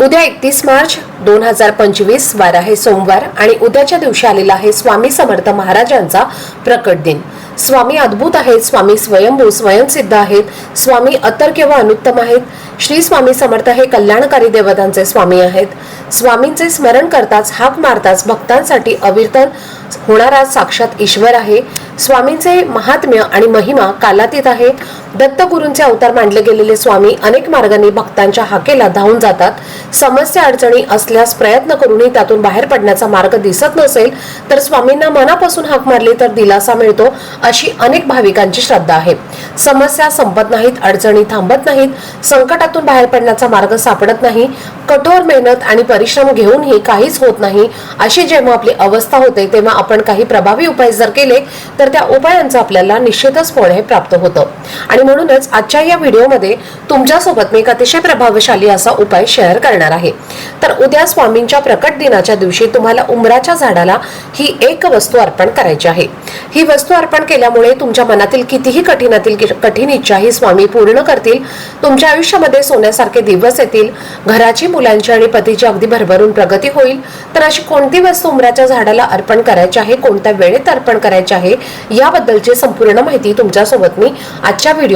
उद्या एकतीस मार्च दोन हजार पंचवीस वार आहे सोमवार आणि उद्याच्या दिवशी आलेला आहे स्वामी समर्थ महाराजांचा प्रकट दिन. स्वामी अद्भुत आहेत स्वामी स्वयंभू स्वयंसिद्ध आहेत स्वामी अतर किंवा अनुत्तम आहेत. श्री स्वामी समर्थ हे कल्याणकारी देवतांचे स्वामी आहेत. स्वामींचे स्मरण करताच हाक मारताच भक्तांसाठी अविरतन होणारा साक्षात ईश्वर आहे. स्वामींचे महात्म्य आणि महिमा कालातीत आहे. दत्तगुरूंचे अवतार मांडले गेलेले स्वामी अनेक मार्गांनी भक्तांच्या हाकेला धावून जातात. समस्या अडचणी असल्यास प्रयत्न करूनही त्यातून बाहेर पडण्याचा मार्ग दिसत नसेल तर स्वामींना मनापासून हाक मारली तर दिलासा मिळतो अशी अनेक भाविकांची श्रद्धा आहे. समस्या संपत नाहीत अडचणी थांबत नाहीत संकटातून बाहेर पडण्याचा मार्ग सापडत नाही कठोर मेहनत आणि परिश्रम घेऊनही काहीच होत नाही अशी जेव्हा आपली अवस्था होते तेव्हा आपण काही प्रभावी उपाय जर केले तर त्या उपायांचा आपल्याला निश्चितच फळ हे प्राप्त होतं. आणि म्हणूनच आजच्या या व्हिडिओमध्ये तुमच्यासोबत मी एक अतिशय प्रभावशाली असा उपाय शेअर करणार आहे. तर उद्या स्वामींच्या प्रकट दिनाच्या दिवशी तुम्हाला उमराच्या झाडाला ही एक वस्तू अर्पण करायची आहे. ही वस्तू अर्पण केल्यामुळे तुमच्या मनातील कितीही कठीणातील कठीण इच्छा ही स्वामी पूर्ण करतील. तुमच्या आयुष्यामध्ये सोन्यासारखे दिवस येतील. घराची मुलांची आणि पतीची अगदी भरभरून प्रगती होईल. तर अशी कोणती वस्तू उमराच्या झाडाला अर्पण करायची आहे? कोणत्या वेळेत अर्पण करायची आहे? याबद्दलची संपूर्ण माहिती तुमच्यासोबत मी आजच्या व्हिडिओ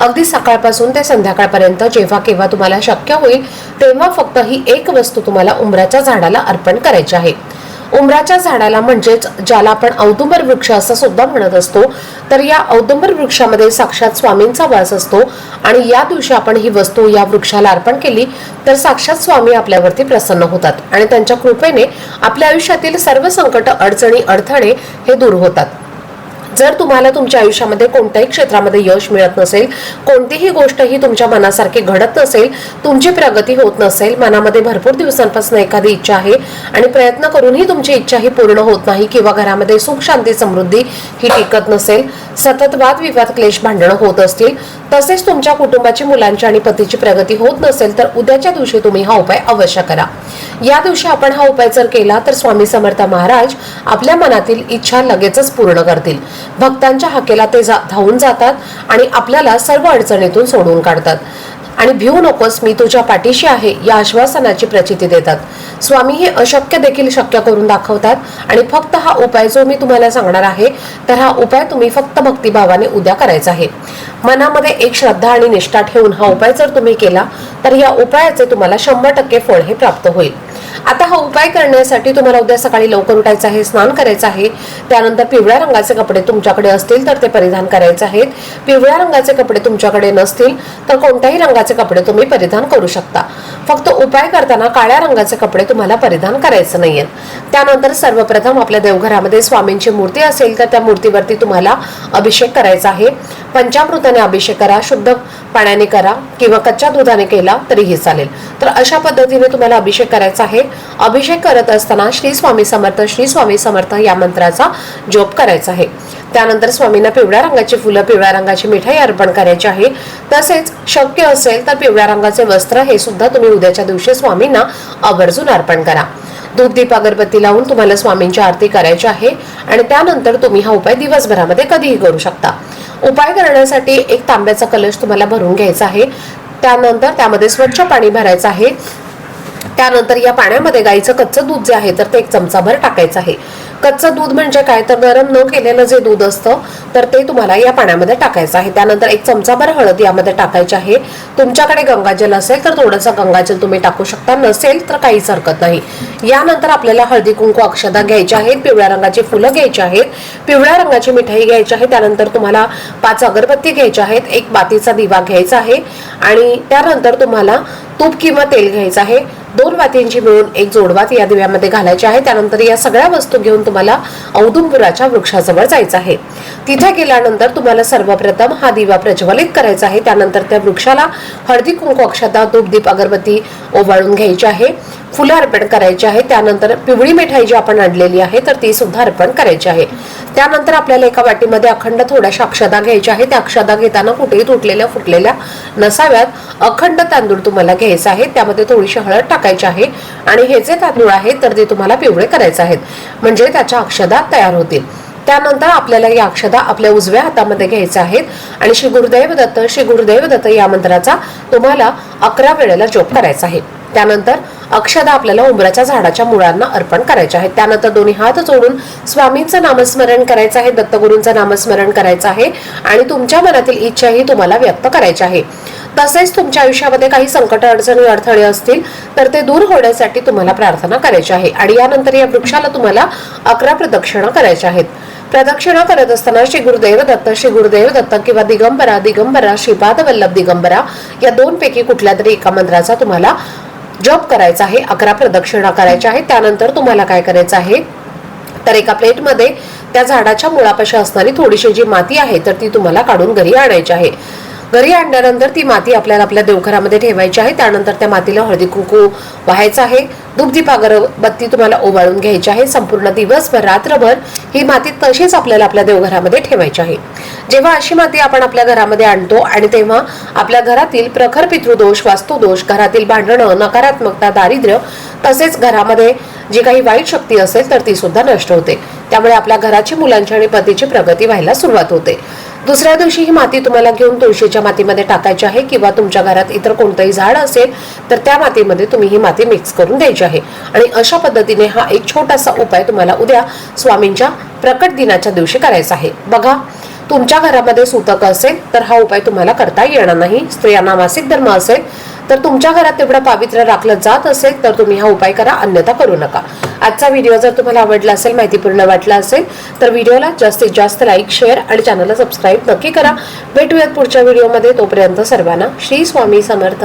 अगदी सकाळपासून ते संध्याकाळपर्यंत जेव्हा केव्हा तुम्हाला शक्य होईल तेव्हा फक्त ही एक वस्तू तुम्हाला उंबराच्या झाडाला अर्पण करायची आहे. उमराच्या झाडाला म्हणजेच ज्याला आपण औदुंबर वृक्ष असं सुद्धा म्हणत असतो तर या औदुंबर वृक्षामध्ये साक्षात स्वामींचा वास असतो आणि या दिवशी आपण ही वस्तू या वृक्षाला अर्पण केली तर साक्षात स्वामी आपल्यावरती प्रसन्न होतात आणि त्यांच्या कृपेने आपल्या आयुष्यातील सर्व संकट अडचणी अडथळे हे दूर होतात. जर तुम्हाला तुमच्या आयुष्यामध्ये कोणत्याही क्षेत्रामध्ये यश मिळत नसेल कोणतीही गोष्ट ही तुमच्या मनासारखी घडत नसेल तुमची प्रगती होत नसेल मनामध्ये भरपूर दिवसांपासून एखादी इच्छा आहे आणि प्रयत्न करूनही तुमची इच्छा ही पूर्ण होत नाही किंवा घरामध्ये सुख शांती समृद्धी ही टिकत नसेल सतत वादविवाद क्लेश भांडणं होत असतील तसेच तुमच्या कुटुंबाची मुलांची आणि पतीची प्रगती होत नसेल तर उद्याच्या दिवशी तुम्ही हा उपाय अवश्य करा. या दिवशी आपण हा उपाय जर केला तर स्वामी समर्थ महाराज आपल्या मनातील इच्छा लगेचच पूर्ण करतील. भक्तांच्या हाकेला ते जा- धावून जातात आणि आपल्याला सर्व अडचणीतून सोडून काढतात. आणि भिवू नकोस मी तुझ्या पाठीशी आहे या आश्वासनाची प्रचिती देतात. स्वामी हे अशक्य देखील शक्य करून दाखवतात आणि फक्त हा उपाय जो मी तुम्हाला सांगणार आहे तर हा उपाय तुम्ही फक्त भक्तिभावाने उद्या करायचा आहे. मनामध्ये एक श्रद्धा आणि निष्ठा ठेवून हा उपाय जर तुम्ही केला तर या उपायाचे तुम्हाला शंभर टक्के फळ हे प्राप्त होईल. आता हा उपाय करण्यासाठी तुम्हाला उद्या सकाळी लवकर उठायचं आहे स्नान करायचं आहे. त्यानंतर पिवळ्या रंगाचे कपडे तुमच्याकडे असतील तर ते परिधान करायचे आहेत. पिवळ्या रंगाचे कपडे तुमच्याकडे नसतील तर कोणत्याही रंगाचे कपडे तुम्ही परिधान करू शकता. फक्त उपाय करताना काळ्या रंगाचे कपडे तुम्हाला परिधान करायचं नाहीये. त्यानंतर सर्वप्रथम आपल्या देवघरामध्ये स्वामींची मूर्ती असेल तर त्या मूर्तीवरती तुम्हाला अभिषेक करायचा आहे. पंचामृताने अभिषेक करा शुद्ध पाण्याने करा किंवा कच्च्या दुधाने केला तरीही चालेल. तर अशा पद्धतीने तुम्हाला अभिषेक करायचा आहे. अभिषेक करत असताना श्री स्वामी समर्थ श्री स्वामी समर्थ या मंत्राचा जोप करायचा आहे. त्यानंतर स्वामींना पिवळ्या रंगाची फुलं पिवळ्या रंगाची मिठाई अर्पण करायची आहे. तसेच शक्य असेल तर पिवळ्या रंगाचे वस्त्र हे सुद्धा तुम्ही उद्याच्या दिवशी स्वामींना आवर्जून अर्पण करा. दूध दीप अगरबत्ती लावून तुम्हाला स्वामींची आरती करायची आहे आणि त्यानंतर तुम्ही हा उपाय दिवसभरामध्ये कधीही करू शकता. उपाय करण्यासाठी एक तांब्याचा कलश तुम्हाला भरून घ्यायचा आहे. त्यानंतर त्यामध्ये स्वच्छ पाणी भरायचं आहे. त्यानंतर या पाण्यामध्ये गाईचं कच्चं दूध जे आहे तर ते एक चमचाभर टाकायचं आहे. कच्चं दूध म्हणजे काय? तर गरम न केलेलं जे दूध असतं तर ते तुम्हाला या पाण्यामध्ये टाकायचं आहे. त्यानंतर एक चमचाभर हळद यामध्ये टाकायची आहे. तुमच्याकडे गंगाजल असेल तर थोडंसं गंगाजल तुम्ही टाकू शकता. नसेल तर काहीच हरकत नाही. यानंतर आपल्याला हळदी कुंकू अक्षदा घ्यायच्या आहेत पिवळ्या रंगाची फुलं घ्यायची आहेत. पिवळ्या रंगाची मिठाई घ्यायची आहे. त्यानंतर तुम्हाला पाच अगरबत्ती घ्यायच्या आहेत. एक बातीचा दिवा घ्यायचा आहे. आणि त्यानंतर तुम्हाला तूप किंवा तेल घ्यायचं आहे. दोन वातींची मिळून एक जोडवात या दिव्यामध्ये घालायची आहे. त्यानंतर या सगळ्या वस्तू घेऊन तुम्हाला औदुंबुराच्या वृक्षाजवळ जायचं आहे. तिथे गेल्यानंतर तुम्हाला सर्वप्रथम हा दिवा प्रज्वलित करायचा आहे. त्यानंतर त्या वृक्षाला हळदी कुंकू अक्षता धूपदीप अगरबत्ती ओवाळून घ्यायची आहे. फुलं अर्पण करायची आहे. त्यानंतर पिवळी मिठाई जी आपण आणलेली आहे तर ती सुद्धा अर्पण करायची आहे. त्यानंतर आपल्याला एका वाटीमध्ये अखंड थोड्याशा अक्षदा घ्यायच्या आहे त्या अक्षदा घेताना कुठेही तुटलेल्या फुटलेल्या नसाव्यात अखंड तांदूळ तुम्हाला घ्यायचा आहे. त्यामध्ये थोडीशी हळद टाकायची आहे. आणि हे जे तांदूळ आहेत तर ते तुम्हाला पिवळे करायचे आहेत. म्हणजे त्याच्या अक्षदा तयार होतील. त्यानंतर आपल्याला या अक्षदा आपल्या उजव्या हातामध्ये घ्यायच्या आहेत. आणि श्री गुरुदेव दत्त श्री गुरुदेव दत्त या मंत्राचा तुम्हाला अकरा वेळेला जोप करायचा आहे. त्यानंतर अक्षदा आपल्याला उमराच्या झाडाच्या मुळांना अर्पण करायचे आहेत. त्यानंतर दोन्ही हात जोडून स्वामींचं नामस्मरण करायचं आहे दत्तगुरूंचं नामस्मरण करायचं आहे आणि तुमच्या मनातील इच्छाही तुम्हाला व्यक्त करायची आहे. तसेच तुमच्या आयुष्यामध्ये काही संकट अडचणी अडथळे असतील तर ते दूर होण्यासाठी तुम्हाला प्रार्थना करायची आहे आणि यानंतर या वृक्षाला तुम्हाला अकरा प्रदक्षिणा करायच्या आहेत. प्रदक्षिणा करत असताना श्री गुरुदेव दत्त श्री गुरुदेव दत्त किंवा दिगंबरा दिगंबरा श्रीपाद वल्लभ दिगंबरा या दोन पैकी कुठल्या तरी एका मंत्राचा तुम्हाला जप करायचा आहे अकरा प्रदक्षिणा करायच्या आहेत त्यानंतर तुम्हाला काय करायचं आहे? तर एका प्लेटमध्ये त्या झाडाच्या मुळापाशी असणारी थोडीशी जी माती आहे तर ती तुम्हाला काढून घरी आणायची आहे. घरी आणल्यानंतर ती माती आपल्याला आपल्या देवघरामध्ये ठेवायची आहे. त्यानंतर त्या मातीला हळदी कुंकू व्हायचं आहे. दुग्धीप अगरबत्ती तुम्हाला ओवाळून घ्यायची आहे. संपूर्ण दिवसभर रात्रभर ही माती तशीच आपल्याला आपल्या देवघरामध्ये ठेवायची आहे. जेव्हा अशी माती आपण आपल्या घरामध्ये आणतो आणि तेव्हा आपल्या घरातील प्रखर पितृदोष वास्तुदोष घरातील भांडणं नकारात्मकता दारिद्र्य तसेच घरामध्ये जी काही वाईट शक्ती असेल तर ती सुद्धा नष्ट होते. त्यामुळे आपल्या घराची मुलांची आणि पतीची प्रगती व्हायला सुरुवात होते. दुसऱ्या दिवशी ही माती तुम्हाला घेऊन तुळशीच्या मातीमध्ये टाकायची आहे किंवा तुमच्या घरात इतर कोणतंही झाड असेल तर त्या मातीमध्ये तुम्ही ही माती मिक्स करून द्यायची आहे. आणि अशा पद्धतीने हा एक छोटासा उपाय तुम्हाला उद्या स्वामींच्या प्रकट दिनाच्या दिवशी करायचा आहे. बघा तुमच्या घरामध्ये सुतक असेल तर हा उपाय तुम्हाला करता येणार नाही. स्त्रियांना मासिक धर्म असेल तर तुमच्या घरात तेवढं पावित्र्य राखलं जात असेल तर तुम्ही हा उपाय करा अन्यथा करू नका. आजचा व्हिडिओ जर तुम्हाला आवडला असेल माहितीपूर्ण वाटला असेल तर व्हिडिओला जास्तीत जास्त लाईक शेअर आणि चॅनलला सबस्क्राईब नक्की करा. भेटूयात पुढच्या व्हिडिओमध्ये. तोपर्यंत सर्वांना श्री स्वामी समर्थ.